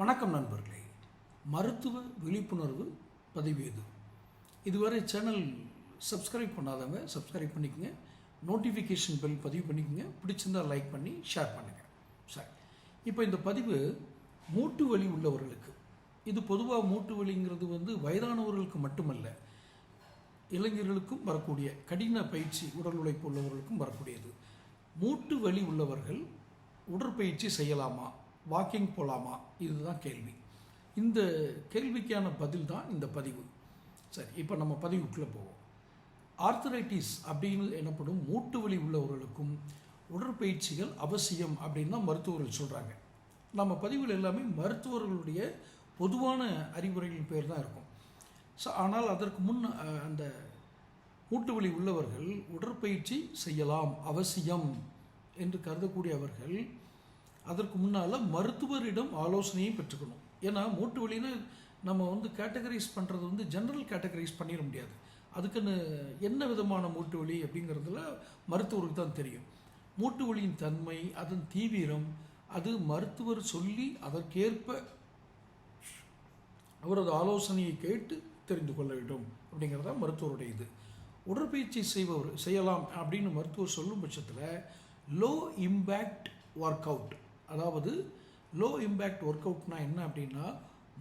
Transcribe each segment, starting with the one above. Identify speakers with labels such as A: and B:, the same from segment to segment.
A: வணக்கம் நண்பர்களே. மருத்துவ விழிப்புணர்வு பதிவு இது இதுவரை சேனல் சப்ஸ்கிரைப் பண்ணாதவங்க சப்ஸ்கிரைப் பண்ணிக்கோங்க. நோட்டிஃபிகேஷன் பெல் பதிவு பண்ணிக்கோங்க. பிடிச்சிருந்தா லைக் பண்ணி ஷேர் பண்ணுங்கள் சரி. இப்போ இந்த பதிவு மூட்டு வலி உள்ளவர்களுக்கு. இது பொதுவாக மூட்டு வலிங்கிறது வந்து வயதானவர்களுக்கு மட்டுமல்ல இளைஞர்களுக்கும் வரக்கூடிய கடின பயிற்சி உடல் உழைப்பு உள்ளவர்களுக்கும் வரக்கூடியது. மூட்டு வலி உள்ளவர்கள் உடற்பயிற்சி செய்யலாமா? வாக்கிங் போகலாமா இதுதான் கேள்வி. இந்த கேள்விக்கான பதில் தான் இந்த பதிவு. சரி இப்போ நம்ம பதிவுக்குள்ளே போவோம். ஆர்த்தரைட்டிஸ் அப்படின்னு எனப்படும் மூட்டு வலி உள்ளவர்களுக்கும் உடற்பயிற்சிகள் அவசியம் அப்படின்னு தான் மருத்துவர்கள் சொல்கிறாங்க நம்ம பதிவில் எல்லாமே மருத்துவர்களுடைய பொதுவான அறிவுரைகளின் பேர் தான் இருக்கும். ஸோ ஆனால் அதற்கு முன் அந்த மூட்டு வலி உள்ளவர்கள் உடற்பயிற்சி செய்யலாம் அவசியம் என்று கருதக்கூடியவர்கள் அதற்கு முன்னால் மருத்துவரிடம் ஆலோசனையும் பெற்றுக்கணும். ஏன்னா மூட்டு வலின்னு நம்ம வந்து கேட்டகரைஸ் பண்ணுறது வந்து ஜென்ரல் கேட்டகரைஸ் பண்ணிட முடியாது. அதுக்குன்னு என்ன விதமான மூட்டு வலி அப்படிங்கிறதுல மருத்துவருக்கு தான் தெரியும். மூட்டு வலியின் தன்மை அதன் தீவிரம் அது மருத்துவர் சொல்லி அதற்கேற்ப அவரது ஆலோசனையை கேட்டு தெரிந்து கொள்ள வேண்டும் அப்படிங்கிறதா மருத்துவருடைய இது. உடற்பயிற்சி செய்பவர் செய்யலாம் அப்படின்னு மருத்துவர் சொல்லும் பட்சத்தில் லோ இம்பேக்ட் ஒர்க் அவுட் அதாவது லோ இம்பேக்ட் ஒர்க் அவுட்னா என்ன அப்படின்னா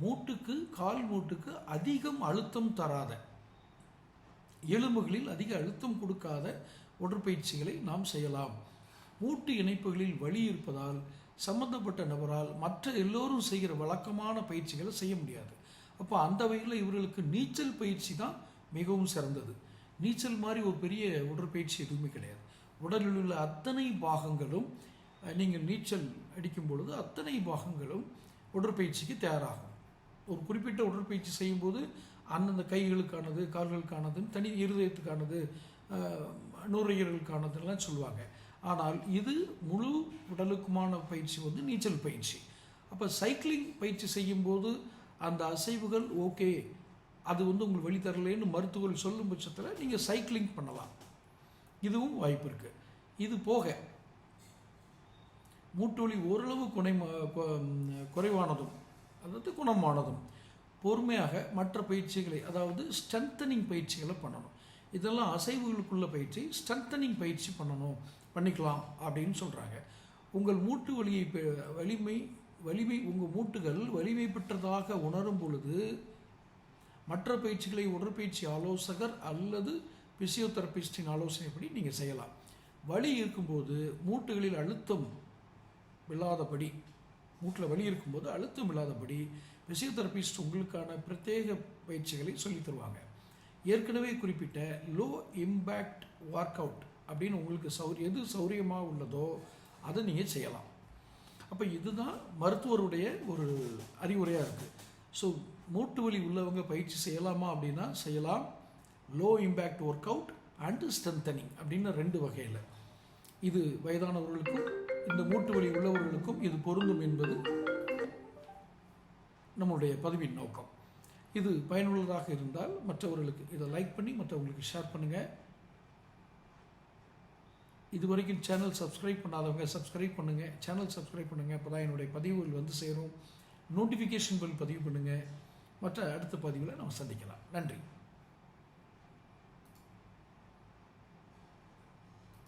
A: மூட்டுக்கு கால் மூட்டுக்கு அதிகம் அழுத்தம் தராத எலும்புகளில் அதிக அழுத்தம் கொடுக்காத உடற்பயிற்சிகளை நாம் செய்யலாம். மூட்டு இணைப்புகளில் வலி இருப்பதால் சம்பந்தப்பட்ட நபரால் மற்ற எல்லோரும் செய்கிற வழக்கமான பயிற்சிகளை செய்ய முடியாது. அப்போ அந்த வகையில் இவர்களுக்கு நீச்சல் பயிற்சி தான் மிகவும் சிறந்தது. நீச்சல் மாதிரி ஒரு பெரிய உடற்பயிற்சி எதுவுமே கிடையாது. உடலில் உள்ள அத்தனை பாகங்களும் நீங்கள் நீச்சல் அடிக்கும் பொழுது அத்தனை பாகங்களும் உடற்பயிற்சிக்கு தயாராகும். ஒரு குறிப்பிட்ட உடற்பயிற்சி செய்யும்போது அந்தந்த கைகளுக்கானது கால்களுக்கானதுன்னு தனி இருதயத்துக்கானது அஹ், நுரையீரலுக்கானதுலாம் சொல்லுவாங்க. ஆனால் இது முழு உடலுக்குமான பயிற்சி வந்து நீச்சல் பயிற்சி. அப்போ சைக்கிளிங் பயிற்சி செய்யும்போது அந்த அசைவுகள் ஓகே. அது வந்து உங்களுக்கு வழி மருத்துவர்கள் சொல்லும் பட்சத்தில் நீங்கள் சைக்கிளிங் பண்ணலாம். இதுவும் வாய்ப்பு இருக்குது இது போக மூட்டு வலி ஓரளவு குணை குறைவானதும் அதாவது குணமானதும் பொறுமையாக மற்ற பயிற்சிகளை அதாவது ஸ்ட்ரென்தனிங் பயிற்சிகளை பண்ணணும். இதெல்லாம் அசைவுகளுக்குள்ள பயிற்சி ஸ்ட்ரென்தனிங் பயிற்சி பண்ணணும் பண்ணிக்கலாம் அப்படின்னு சொல்கிறாங்க உங்கள் மூட்டு வலியை பெ- வலிமை வலிமை உங்கள் மூட்டுகள் வலிமை பெற்றதாக உணரும் பொழுது மற்ற பயிற்சிகளை உடற்பயிற்சி ஆலோசகர் அல்லது பிசியோதெரபிஸ்டின் ஆலோசனைப்படி நீங்கள் செய்யலாம். வலி இருக்கும்போது மூட்டுகளில் அழுத்தம் இல்லாதபடி மூட்டில் வலி இருக்கும்போது அழுத்தம் இல்லாதபடி பிசியோதெரபிஸ்ட் உங்களுக்கான பிரத்யேக பயிற்சிகளை சொல்லித் தருவாங்க. ஏற்கனவே குறிப்பிட்ட லோ இம்பேக்ட் ஒர்க் அவுட் அப்படின்னு உங்களுக்கு சௌரிய எது சௌரியமாக உள்ளதோ அதை நீங்கள் செய்யலாம். அப்போ இதுதான் மருத்துவருடைய ஒரு அறிவுரையாக இருக்குது ஸோ மூட்டு வலி உள்ளவங்க பயிற்சி செய்யலாமா அப்படின்னா செய்யலாம். Low impact workout and strengthening அப்படின்னு ரெண்டு வகையில். இது வயதானவர்களுக்கும் இந்த மூட்டு வலி உள்ளவர்களுக்கும் இது பொருந்தும் என்பது நம்முடைய பதிவின் நோக்கம். இது பயனுள்ளதாக இருந்தால் மற்றவர்களுக்கு இதை லைக் பண்ணி மற்றவங்களுக்கு ஷேர் பண்ணுங்கள் இது வரைக்கும் சேனல் சப்ஸ்கிரைப் பண்ணாதவங்க சப்ஸ்கிரைப் பண்ணுங்கள் சேனல் சப்ஸ்கிரைப் பண்ணுங்கள் அப்போ தான் என்னுடைய பதிவுகள் வந்து சேரும். நோட்டிஃபிகேஷன் பில் பதிவு பண்ணுங்கள் மற்ற அடுத்த பதிவில் நம்ம சந்திக்கலாம். நன்றி.